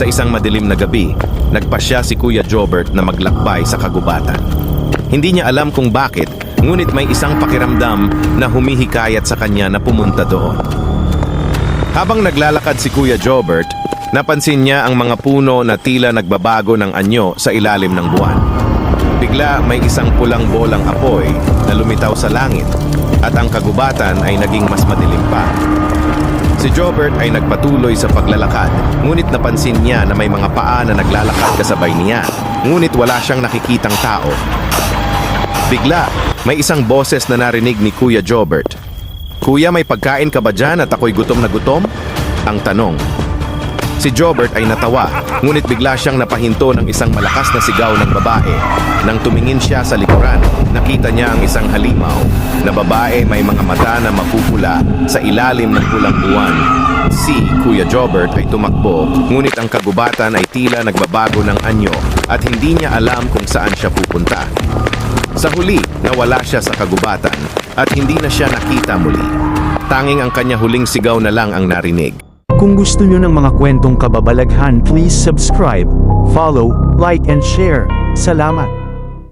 Sa isang madilim na gabi, nagpasya si Kuya Jobert na maglakbay sa kagubatan. Hindi niya alam kung bakit, ngunit may isang pakiramdam na humihikayat sa kanya na pumunta doon. Habang naglalakad si Kuya Jobert, napansin niya ang mga puno na tila nagbabago ng anyo sa ilalim ng buwan. Bigla may isang pulang bolang apoy na lumitaw sa langit at ang kagubatan ay naging mas madilim pa. Si Jobert ay nagpatuloy sa paglalakad, ngunit napansin niya na may mga paa na naglalakad kasabay niya, ngunit wala siyang nakikitang tao. Bigla, may isang boses na narinig ni Kuya Jobert. Kuya, may pagkain ka ba dyan at ako'y gutom na gutom? Ang tanong. Si Jobert ay natawa, ngunit bigla siyang napahinto ng isang malakas na sigaw ng babae. Nang tumingin siya sa likuran, nakita niya ang isang halimaw na babae may mga mata na mapupula sa ilalim ng pulang buwan. Si Kuya Jobert ay tumakbo, ngunit ang kagubatan ay tila nagbabago ng anyo at hindi niya alam kung saan siya pupunta. Sa huli, nawala siya sa kagubatan at hindi na siya nakita muli. Tanging ang kanya huling sigaw na lang ang narinig. Kung gusto nyo ng mga kwentong kababalaghan, please subscribe, follow, like and share. Salamat!